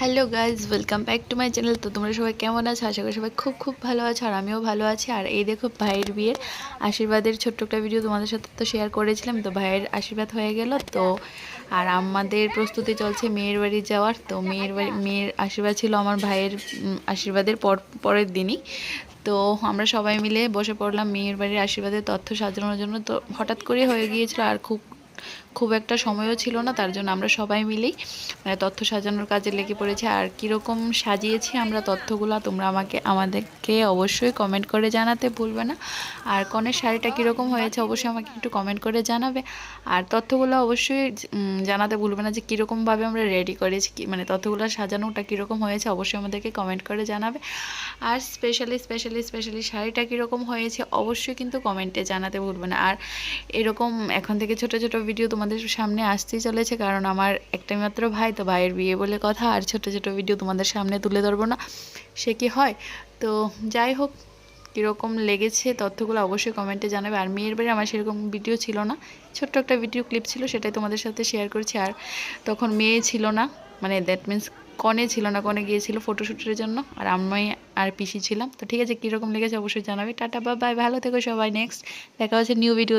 Hello guys welcome back to my channel তো তোমরা সবাই কেমন আছো? আশা করি সবাই খুব খুব ভালো আছো আর আমিও ভালো আছি। আর এই দেখো ভাইয়ের বিয়ের আশীর্বাদের ছোট্ট একটা ভিডিও তোমাদের সাথে তো শেয়ার করেছিলাম। তো ভাইয়ের আশীর্বাদ হয়ে গেল তো। আর আমাদের প্রস্তুতি চলছে মেয়ের বাড়ি যাওয়ার। তো মেয়ের বাড়ি, মেয়ের আশীর্বাদ ছিল আমার ভাইয়ের আশীর্বাদের পর, পরের দিনই। তো আমরা সবাই মিলে বসে পড়লাম মেয়ের বাড়ির আশীর্বাদের তথ্য সাজানোর জন্য। তো হঠাৎ করে হয়ে গিয়েছিল আর খুব খুব একটা সময়ও ছিল না, তার জন্য আমরা সবাই মিলেই মানে তথ্য সাজানোর কাজে লেগে পড়েছি। আর কীরকম সাজিয়েছি আমরা তথ্যগুলো তোমরা আমাকে, আমাদেরকে অবশ্যই কমেন্ট করে জানাতে ভুলবে না। আর কনের শাড়িটা কীরকম হয়েছে অবশ্যই আমাকে একটু কমেন্ট করে জানাবে। আর তথ্যগুলো অবশ্যই জানাতে ভুলবে না যে কীরকমভাবে আমরা রেডি করেছি মানে তথ্যগুলো সাজানোটা কীরকম হয়েছে অবশ্যই আমাদেরকে কমেন্ট করে জানাবে। আর স্পেশালি স্পেশালি স্পেশালি শাড়িটা কীরকম হয়েছে অবশ্যই কিন্তু কমেন্টে জানাতে ভুলবে না। আর এরকম এখন থেকে ছোট ছোট ভিডিও তোমাদের সামনে আসতেই চলেছে, কারণ আমার একটাই মাত্র ভাই, তো ভাইয়ের বিয়ে বলে কথা, আর ছোট ছোট ভিডিও তোমাদের সামনে তুলে ধরবো না, সে কি হয়? তো যাই হোক, কীরকম লেগেছে তথ্যগুলো অবশ্যই কমেন্টে জানাবে, আর মেয়ের বাড়ি আমার সেরকম ভিডিও ছিল না, ছোট্ট একটা ভিডিও ক্লিপ ছিল, সেটাই তোমাদের সাথে শেয়ার করছি, আর তখন মেয়ে ছিল না মানে দ্যাট মিন্স কনে ছিল না, কনে গিয়েছিল ফটোশ্যুটের জন্য, আর আমি আর পিসি ছিলাম, তো ঠিক আছে, কীরকম লেগেছে অবশ্যই জানাবে, টাটা বা বাই ভালো থেকো সবাই নেক্সট দেখা হচ্ছে নিউ ভিডিও